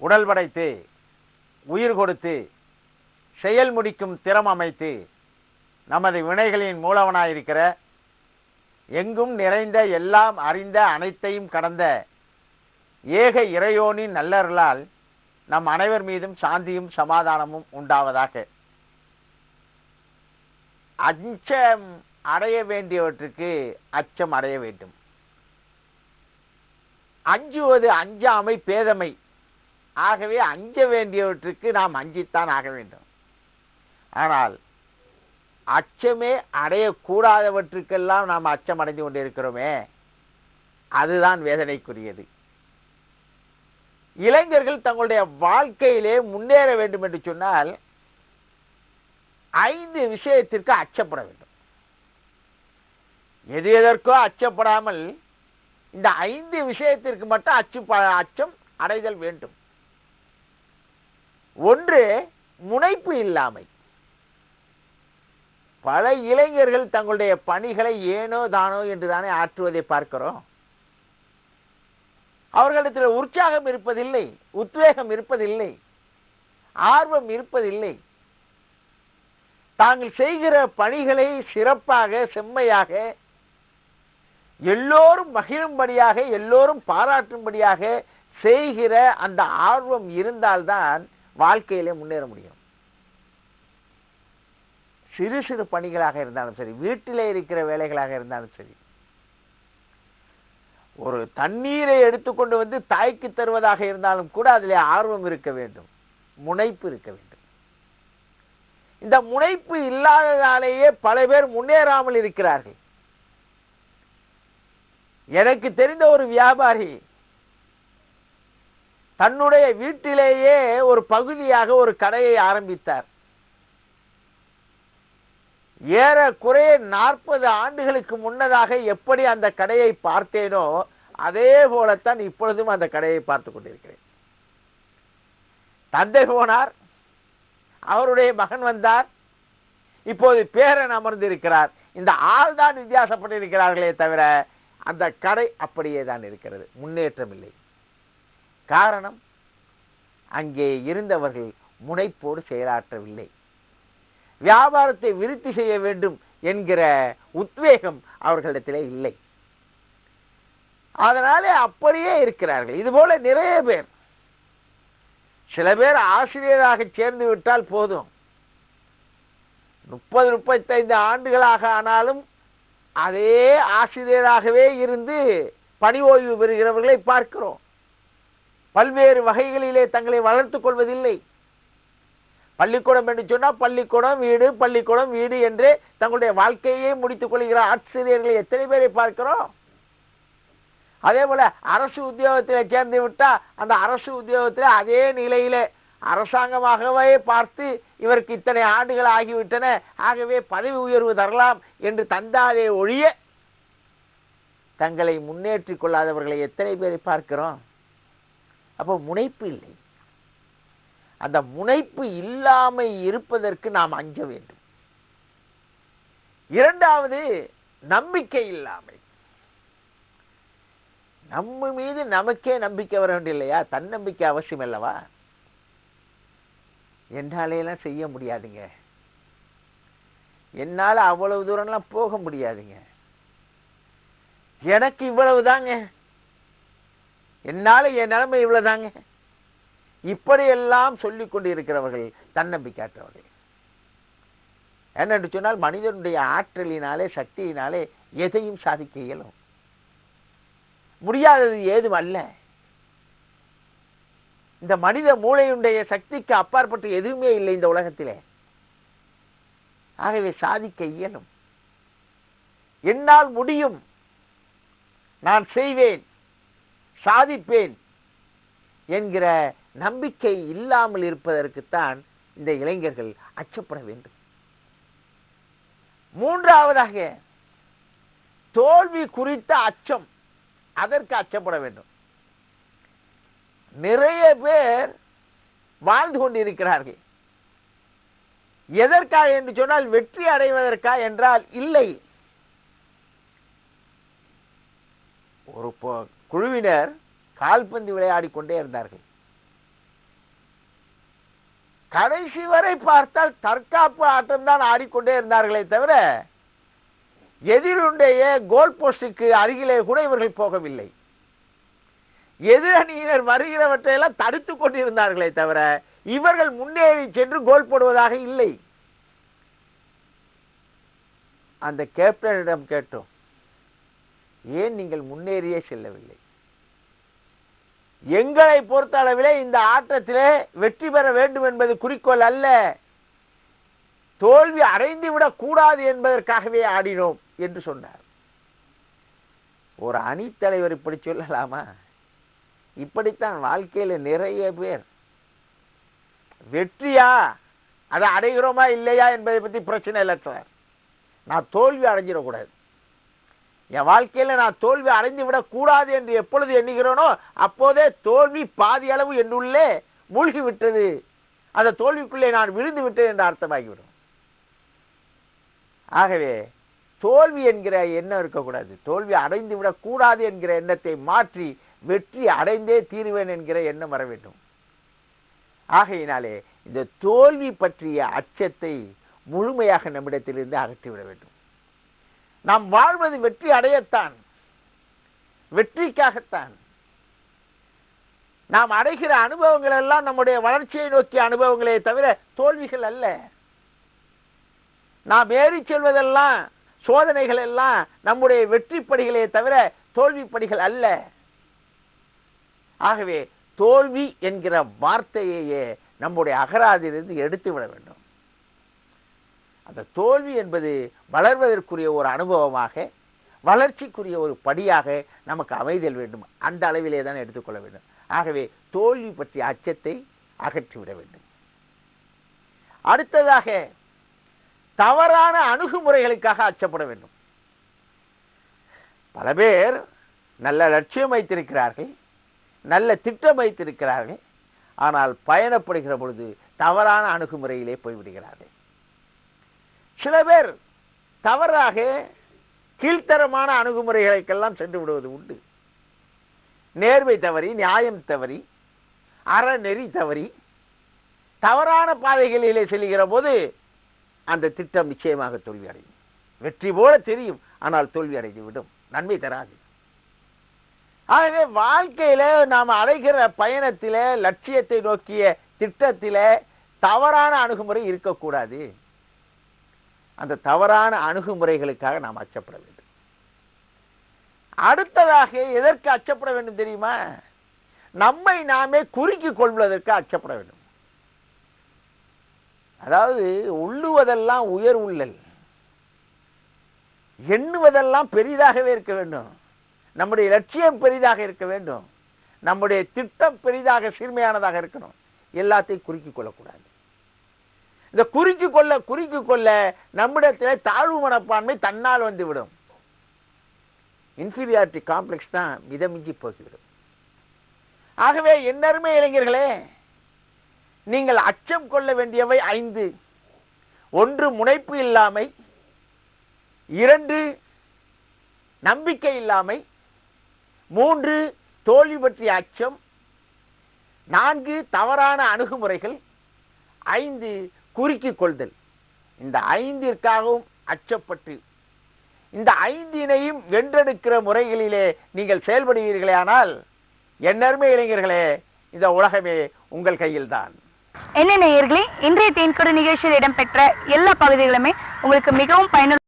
உடல் படைத்து உயிர் கொடுத்து செயல் முடிக்கும் திறம் அமைத்து நமது வினைகளின் மூலவனாயிருக்கிற எங்கும் நிறைந்த எல்லாம் அறிந்த அனைத்தையும் கடந்த ஏக இறையோனின் நல்லருளால் நம் அனைவர் மீதும் சாந்தியும் சமாதானமும் உண்டாவதாக. அச்சம் அடைய வேண்டியவற்றுக்கு அச்சம் அடைய வேண்டும். அஞ்சுவது அஞ்சாமை பேதமை. ஆகவே அஞ்ச வேண்டியவற்றுக்கு நாம் அஞ்சித்தான் ஆக வேண்டும். ஆனால் அச்சமே அடையக்கூடாதவற்றுக்கெல்லாம் நாம் அச்சம் அடைந்து கொண்டிருக்கிறோமே அதுதான் வேதனைக்குரியது. இளைஞர்கள் தங்களுடைய வாழ்க்கையிலே முன்னேற வேண்டும் என்று சொன்னால் ஐந்து விஷயத்திற்கு அச்சப்பட வேண்டும். எது எதற்கோ அச்சப்படாமல் இந்த ஐந்து விஷயத்திற்கு மட்டும் அச்சு அச்சம் அடைதல் வேண்டும். ஒன்று முனைப்பு இல்லாமை. பல இளைஞர்கள் தங்களுடைய பணிகளை ஏனோ தானோ என்று தானே ஆற்றுவதை பார்க்கிறோம். அவர்களிடத்தில் உற்சாகம் இருப்பதில்லை உத்வேகம் இருப்பதில்லை ஆர்வம் இருப்பதில்லை. தாங்கள் செய்கிற பணிகளை சிறப்பாக செம்மையாக எல்லோரும் மகிழும்படியாக எல்லோரும் பாராட்டும்படியாக செய்கிற அந்த ஆர்வம் இருந்தால்தான் வாழ்க்கையிலே முன்னேற முடியும். சிறு சிறு பணிகளாக இருந்தாலும் சரி வீட்டிலே இருக்கிற வேலைகளாக இருந்தாலும் சரி ஒரு தண்ணீரை எடுத்துக்கொண்டு வந்து தாய்க்கு தருவதாக இருந்தாலும் கூட அதிலே ஆர்வம் இருக்க வேண்டும் முனைப்பு இருக்க வேண்டும். இந்த முனைப்பு இல்லாததாலேயே பல பேர் முன்னேறாமல் இருக்கிறார்கள். எனக்கு தெரிந்த ஒரு வியாபாரி தன்னுடைய வீட்டிலேயே ஒரு பகுதியாக ஒரு கடையை ஆரம்பித்தார். ஏறக்குறைய நாற்பது ஆண்டுகளுக்கு முன்னதாக எப்படி அந்த கடையை பார்த்தேனோ அதே போலத்தான் இப்பொழுதும் அந்த கடையை பார்த்து கொண்டிருக்கிறேன். தந்தை போனார் அவருடைய மகன் வந்தார் இப்போது பேரன் அமர்ந்திருக்கிறார். இந்த ஆள் தான் வித்தியாசப்பட்டிருக்கிறார்களே தவிர அந்த கடை அப்படியே தான் இருக்கிறது முன்னேற்றம் இல்லை காரணம் அங்கே இருந்தவர்கள் முனைப்போடு செயலாற்றவில்லை. வியாபாரத்தை விருத்தி செய்ய வேண்டும் என்கிற உத்வேகம் அவர்களிடத்திலே இல்லை. அதனாலே அப்படியே இருக்கிறார்கள். இதுபோல நிறைய பேர். சில பேர் ஆசிரியராக சேர்ந்து விட்டால் போதும். முப்பது முப்பத்தைந்து ஆண்டுகளாக ஆனாலும் அதே ஆசிரியராகவே இருந்து பணி ஓய்வு பெறுகிறவர்களை பார்க்கிறோம். பல்வேறு வகைகளிலே தங்களை வளர்த்துக் கொள்வதில்லை. பள்ளிக்கூடம் என்று சொன்னால் பள்ளிக்கூடம் வீடு பள்ளிக்கூடம் வீடு என்று தங்களுடைய வாழ்க்கையே முடித்துக் கொள்கிற ஆசிரியர்களை எத்தனை பேரை பார்க்கிறோம்? அதே போல அரசு உத்தியோகத்தில் சேர்ந்து விட்டா அந்த அரசு உத்தியோகத்தில் அதே நிலையிலே அரசாங்கமாகவே பார்த்து இவருக்கு இத்தனை ஆண்டுகள் ஆகிவிட்டன ஆகவே பதவி உயர்வு தரலாம் என்று தந்தாலே ஒழிய தங்களை முன்னேற்றிக் கொள்ளாதவர்களை எத்தனை பேரை பார்க்கிறோம்? அப்போ முனைப்பு இல்லை. அந்த முனைப்பு இல்லாமல் இருப்பதற்கு நாம் அஞ்ச வேண்டும். இரண்டாவது நம்பிக்கை இல்லாமை. நம்ம மீது நமக்கே நம்பிக்கை வர வேண்டிய தன்னம்பிக்கை அவசியம் அல்லவா? என்னாலேலாம் செய்ய முடியாதுங்க. என்னால் அவ்வளவு தூரம்லாம் போக முடியாதுங்க. எனக்கு இவ்வளவு தாங்க. என்னால என் நிலைமை இவ்வளவுதாங்க? இப்படியெல்லாம் சொல்லி கொண்டு இருக்கிறவர்கள் தன்னம்பிக்கையற்றவர்கள். என்னென்று சொன்னால் மனிதனுடைய ஆற்றலினாலே சக்தியினாலே எதையும் சாதிக்க இயலும். முடியாதது ஏதும் அல்ல. இந்த மனித மூளையுடைய சக்திக்கு அப்பாற்பட்டு எதுவுமே இல்லை இந்த உலகத்திலே. ஆகவே சாதிக்க இயலும். என்னால் முடியும். நான் செய்வேன். சாதிப்பேன் என்கிற நம்பிக்கை இல்லாமல் இருப்பதற்குத்தான் இந்த இளைஞர்கள் அச்சப்பட வேண்டும். மூன்றாவதாக தோல்வி குறித்த அச்சம் அதற்கு அச்சப்பட வேண்டும். நிறைய பேர் வாழ்ந்து கொண்டிருக்கிறார்கள். எதற்காக என்று சொன்னால் வெற்றி அடைவதற்கா என்றால் இல்லை. ஒரு குழுவினர் கால்பந்து விளையாடி கொண்டே இருந்தார்கள். கடைசி வரை பார்த்தால் தற்காப்பு ஆட்டம் தான் ஆடிக்கொண்டே இருந்தார்களே தவிர எதிருடைய கோல் போஸ்டுக்கு அருகிலே கூட இவர்கள் போகவில்லை. எதிரணியினர் வருகிறவற்றையெல்லாம் தடுத்துக் கொண்டிருந்தார்களே தவிர இவர்கள் முன்னேறி சென்று கோல் போடுவதாக இல்லை. அந்த கேப்டனிடம் கேட்டோம் ஏன் நீங்கள் முன்னேறியே செல்லவில்லை? எங்களை பொறுத்த அளவிலே இந்த ஆட்டத்திலே வெற்றி பெற வேண்டும் என்பது குறிக்கோள் அல்ல. தோல்வி அடைந்துவிடக் கூடாது என்பதற்காகவே ஆடினோம் என்று சொன்னார். ஒரு அணித்தலைவர் இப்படி சொல்லலாமா? இப்படித்தான் வாழ்க்கையில நிறைய பேர். வெற்றியா? அதை அடைகிறோமா இல்லையா என்பதை பத்தி பிரச்சனை இல்லை சார். நான் தோல்வி அடைஞ்சிடக்கூடாது என் வாழ்க்கையில நான் தோல்வி அடைந்து விடக்கூடாது என்று எப்பொழுது எண்ணுகிறேனோ அப்போதே தோல்வி பாதி அளவு என்னுள்ளே மூழ்கி விட்டது. அந்த தோல்விக்குள்ளே நான் விழுந்து விட்டேன் என்று அர்த்தமாகிவிடும். ஆகவே தோல்வி என்கிற எண்ணம் இருக்கக்கூடாது. தோல்வி அடைந்து விடக்கூடாது என்கிற எண்ணத்தை மாற்றி வெற்றி அடைந்தே தீருவேன் என்கிற எண்ணம் வர வேண்டும். ஆகையினாலே இந்த தோல்வி பற்றிய அச்சத்தை முழுமையாக நம்மிடத்திலிருந்து அகற்றிவிட வேண்டும். நாம் வாழ்வது வெற்றி அடையத்தான். வெற்றிக்காகத்தான். நாம் அடைகிற அனுபவங்கள் எல்லாம் நம்முடைய வளர்ச்சியை நோக்கிய அனுபவங்களே தவிர தோல்விகள் அல்ல. நாம் ஏறி செல்வதெல்லாம் சோதனைகள் எல்லாம் நம்முடைய வெற்றி படிகளே தவிர தோல்வி படிகள் அல்ல. ஆகவே தோல்வி என்கிற வார்த்தையையே நம்முடைய அகராதிலிருந்து எடுத்து விட வேண்டும். அந்த தோல்வி என்பது வளர்வதற்குரிய ஒரு அனுபவமாக வளர்ச்சிக்குரிய ஒரு படியாக நமக்கு அமைதல் வேண்டும். அந்த அளவிலே தான் எடுத்துக்கொள்ள வேண்டும். ஆகவே தோல்வி பற்றிய அச்சத்தை அகற்றிவிட வேண்டும். அடுத்ததாக தவறான அணுகுமுறைகளுக்காக அச்சப்பட வேண்டும். பல பேர் நல்ல லட்சியம் வைத்திருக்கிறார்கள் நல்ல திட்டம் வைத்திருக்கிறார்கள் ஆனால் பயணப்படுகிற பொழுது தவறான அணுகுமுறையிலே போய்விடுகிறார்கள். சில பேர் தவறாக கீழ்த்தரமான அணுகுமுறைகளுக்கெல்லாம் சென்று விடுவது உண்டு. நேர்மை தவறி நியாயம் தவறி அறநெறி தவறி தவறான பாதைகளிலே செல்கிற போது அந்த திட்டம் நிச்சயமாக தோல்வி அடையும். வெற்றி போல தெரியும் ஆனால் தோல்வி அடைந்து விடும். நன்மை தராது. ஆகவே வாழ்க்கையில நாம் அடைகிற பயணத்தில லட்சியத்தை நோக்கிய திட்டத்தில தவறான அணுகுமுறை இருக்கக்கூடாது. அந்த தவறான அணுகுமுறைகளுக்காக நாம் அச்சப்பட வேண்டும். அடுத்ததாக எதற்கு அச்சப்பட வேண்டும் தெரியுமா? நம்மை நாமே குறுக்கிக் கொள்வதற்கு அச்சப்பட வேண்டும். அதாவது உள்ளுவதெல்லாம் உயர் உள்ளல். எண்ணுவதெல்லாம் பெரிதாகவே இருக்க வேண்டும். நம்முடைய லட்சியம் பெரிதாக இருக்க வேண்டும். நம்முடைய திட்டம் பெரிதாக சீர்மையானதாக இருக்கணும். எல்லாத்தையும் குறுக்கிக் கொள்ளக்கூடாது. இந்த குறிக்கு கொள்ள குறிக்கு கொள்ள நம்மிடத்தில் தாழ்வு மனப்பான்மை தன்னால் வந்துவிடும். இன்ஃபீரியாரிட்டி காம்ப்ளெக்ஸ் தான் மிதமிஞ்சி போகிவிடும் ஆகவே என்னருமை இளைஞர்களே நீங்கள் அச்சம் கொள்ள வேண்டியவை ஐந்து. ஒன்று முனைப்பு இல்லாமை. இரண்டு நம்பிக்கை இல்லாமை. மூன்று தோல்வி பற்றிய அச்சம். நான்கு தவறான அணுகுமுறைகள். ஐந்து குறுக்கிக் கொள்தல். இந்த ஐந்திற்காகவும் அச்சப்பட்டு இந்த ஐந்தினையும் வென்றெடுக்கிற முறைகளிலே நீங்கள் செயல்படுவீர்களே ஆனால் என்னருமே இளைஞர்களே இந்த உலகமே உங்கள் கையில்தான். என்ன நேயர்களே இன்றைய தேன்கொடு நிகழ்ச்சியில் இடம்பெற்ற எல்லா பகுதிகளுமே உங்களுக்கு மிகவும் பயனுள்ள